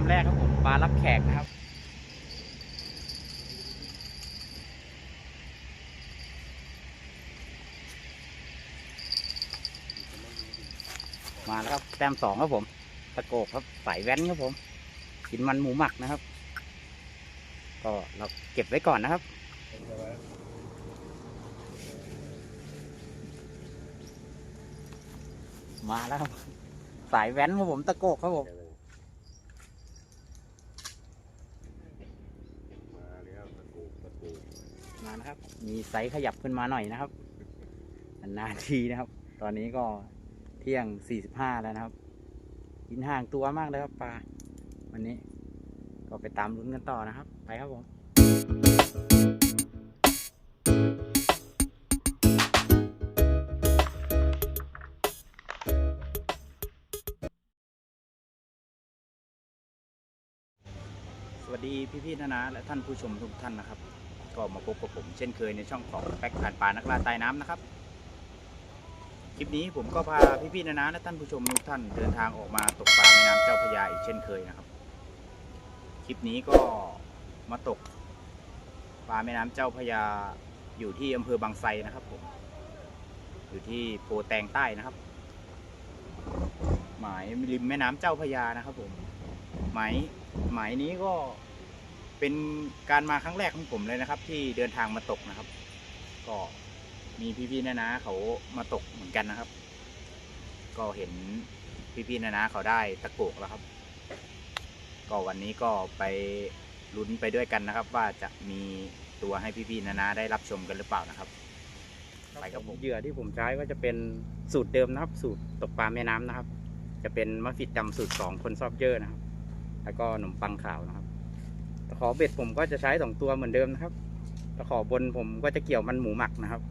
มแรกครับผมปลารับแขกนะครับมาแล้วครับแต้มสองครับผม ตะโกกครับสายแว้นครับผม กินมันหมูหมักนะครับ ก็เราเก็บไว้ก่อนนะครับ มาแล้วครับ สายแว้นครับผม ตะโกกครับผม มาแล้วตะกูตะกู มีไซส์ขยับขึ้นมาหน่อยนะครับนานทีนะครับ ตอนนี้ก็เที่ยง 45 แล้วนะครับ กินห่างตัวมากเลยครับปลา วันนี้ก็ไปตามลุ้นกันต่อนะครับ ไปครับผมสวัสดีพี่ๆนานาและท่านผู้ชมทุกท่านนะครับ ก็มาพบกับผมเช่นเคยในช่องของแพ็กผ่านปลานักล่าใต้น้ำนะครับ คลิปนี้ผมก็พาพี่ๆนานาและท่านผู้ชมทุกท่านเดินทางออกมาตกปลาแม่น้ำเจ้าพระยาอีกเช่นเคยนะครับ คลิปนี้ก็มาตกปลาแม่น้ำเจ้าพระยาอยู่ที่อำเภอบางไทรนะครับผม อยู่ที่โพแตงใต้นะครับ หมายริมแม่น้ำเจ้าพระยานะครับผม หมายหมายนี้ก็ เป็นการมาครั้งแรกของผมเลยนะครับ ที่เดินทางมาตกนะครับ ก็มีพี่ๆนานาเขามาตกเหมือนกันนะครับ ก็เห็นพี่ๆนานาเขาได้ตะโกกแล้วครับ ก็วันนี้ก็ไปลุ้นไปด้วยกันนะครับ ว่าจะมีตัวให้พี่ๆนานาได้รับชมกันหรือเปล่านะครับไปกับผมเหยื่อที่ผมใช้ก็จะเป็นสูตรเดิมนะครับ สูตรตกปลาแม่น้ำนะครับ จะเป็นมะฟิดดำสูตรสองคนซอบเยอร์นะครับ แล้วก็ขนมปังขาวนะครับตะ ขอเบ็ดผมก็จะใช้สองตัวเหมือนเดิมนะครับ ตะขอบนผมก็จะเกี่ยวมันหมูหมักนะครับ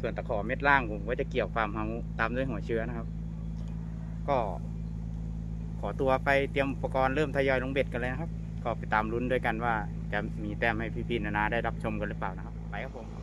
ส่วนตะขอเม็ดล่างผมก็จะเกี่ยวฟาร์มเฮาตามด้วยหัวเชื้อนะครับ ก็ ขอตัวไปเตรียมอุปกรณ์เริ่มทยอยลงเบ็ดกันเลยนะครับ ก็ไปตามลุ้นด้วยกันว่าจะมีแต้มให้พี่ๆนานาได้รับชมกันหรือเปล่านะครับ ไปครับผม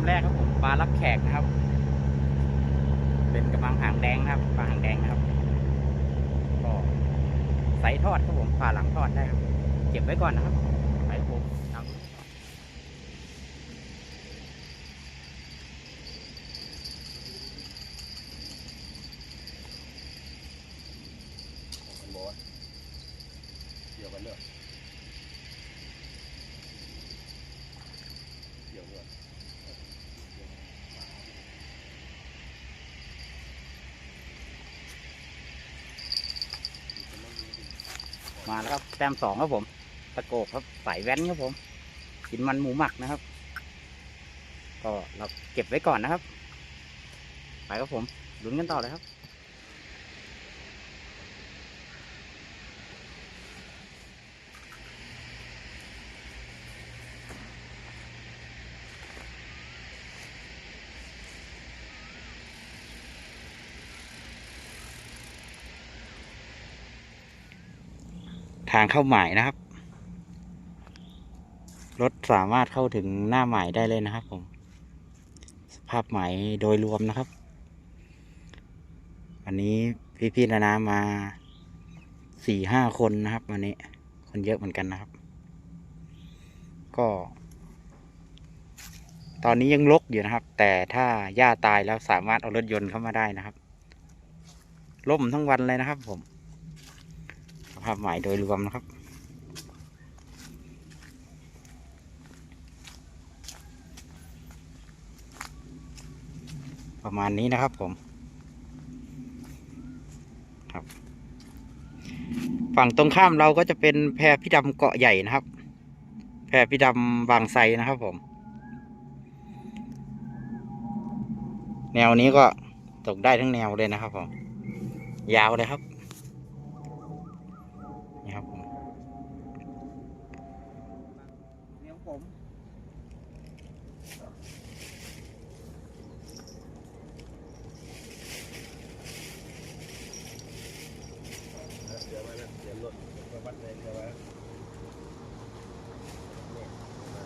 มาแล้วครับแต้มแรกครับผมปลารับแขกนะครับ เป็นกระมังหางแดงนะครับปลาหางแดงนะครับก็ใส่ทอดครับผมปลาหลังทอดได้ครับ เก็บไว้ก่อนนะครับไปครับผมตาม มันบอกว่าเกี่ยวกันเนอะเกี่ยวด้วย มาแล้วครับแต้มสองครับผม ตะโกกครับสายแว้นครับผม กินมันหมูหมักนะครับ ก็เราเก็บไว้ก่อนนะครับ ไปครับผมลุ้นกันต่อเลยครับ ทางเข้าหมายนะครับ รถสามารถเข้าถึงหน้าหมายได้เลยนะครับผมสภาพหมายโดยรวมนะครับ วันนี้พี่ๆนานามาสี่ห้าคนนะครับวันนี้ คนเยอะเหมือนกันนะครับ ก็ ตอนนี้ยังลกอยู่นะครับ แต่ถ้าหญ้าตายแล้วสามารถเอารถยนต์เข้ามาได้นะครับล่มทั้งวันเลยนะครับผม ภาพหมายโดยรวมนะครับ ประมาณนี้นะครับผมครับ ฝั่งตรงข้ามเราก็จะเป็นแพรพิดำเกาะใหญ่นะครับ แพรพิดำบางไทรนะครับผม แนวนี้ก็ตกได้ทั้งแนวเลยนะครับผม ยาวเลยครับ เดี๋ยวผม เดี๋ยวมานะเดี๋ยวรถมาวัดเลยเดี๋ยวมาเนี่ยมา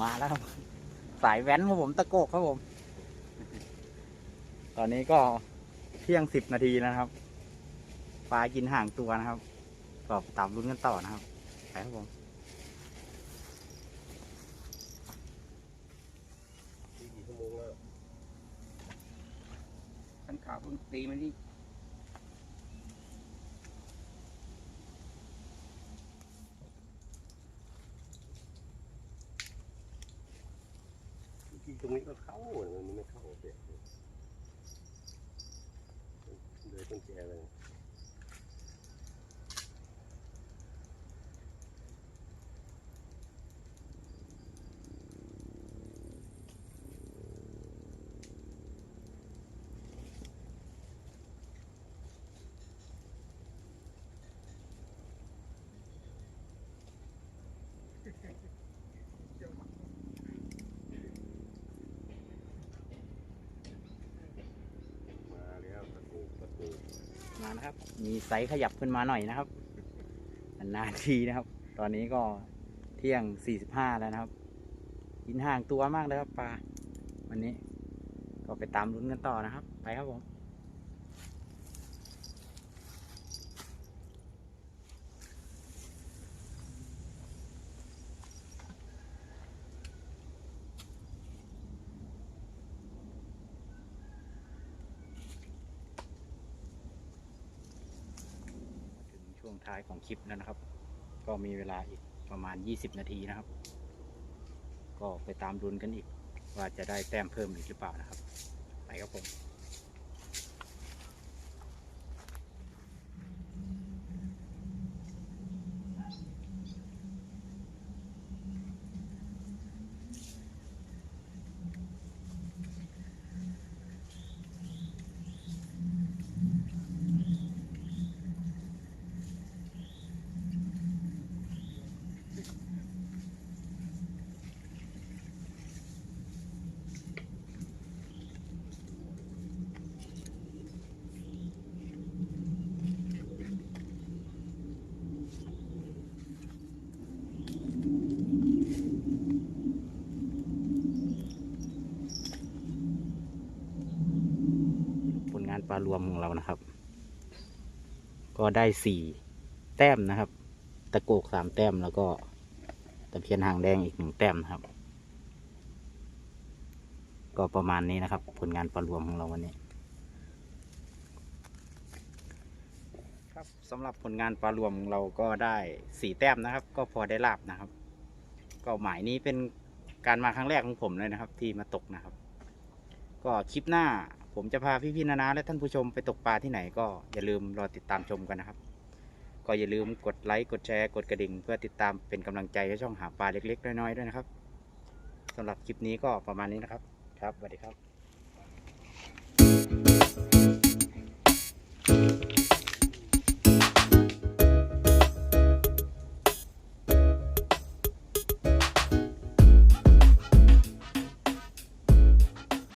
มาแล้วครับ สายแว้นครับผมตะโกกครับผม ตอนนี้ก็เที่ยงสิบนาทีแล้วนะครับปลากินห่างตัวนะครับก็ตามลุ้นกันต่อนะครับไปครับผมกี่ชั่วโมงแล้วขันขาวเพิ่งตีมันที่ รงนี้ก็เข้ามันไม่เข้าเสียเลยต้นแกเลย มาแล้วตะกูตะกู มา นะครับ มีไซส์ขยับขึ้นมาหน่อยนะครับ นานทีนะครับ ตอนนี้ก็เที่ยง 45 แล้วนะครับ กินห่างตัวมากเลยครับปลาวันนี้ก็ไปตามลุ้นกันต่อนะครับ ไปครับผม ช่วงท้ายของคลิปแล้วนะครับ ก็มีเวลาอีกประมาณ 20 นาทีนะครับ ก็ไปตามดุนกันอีกว่าจะได้แต้มเพิ่มอีกหรือเปล่านะครับ ไปครับผม ปลารวมของเรานะครับ ก็ได้สี่แต้มนะครับ ตะโกกสามแต้มแล้วก็ตะเพียนหางแดงอีกหนึ่งแต้มนะครับ ก็ประมาณนี้นะครับ ผลงานปลารวมของเราวันนี้ ครับสำหรับผลงานปลารวมของเราก็ได้สี่แต้มนะครับ ก็พอได้ลาบนะครับ ก็หมายนี้เป็นการมาครั้งแรกของผมเลยนะครับ ที่มาตกนะครับ ก็คลิปหน้า ผมจะพาพี่ๆนานาและท่านผู้ชมไปตกปลาที่ไหนก็อย่าลืมรอติดตามชมกันนะครับ ก็อย่าลืมกดไลค์กดแชร์กดกระดิ่ง เพื่อติดตามเป็นกำลังใจให้ช่องหาปลาเล็กๆน้อยๆด้วยนะครับสำหรับคลิปนี้ก็ประมาณนี้นะครับ ครับสวัสดีครับ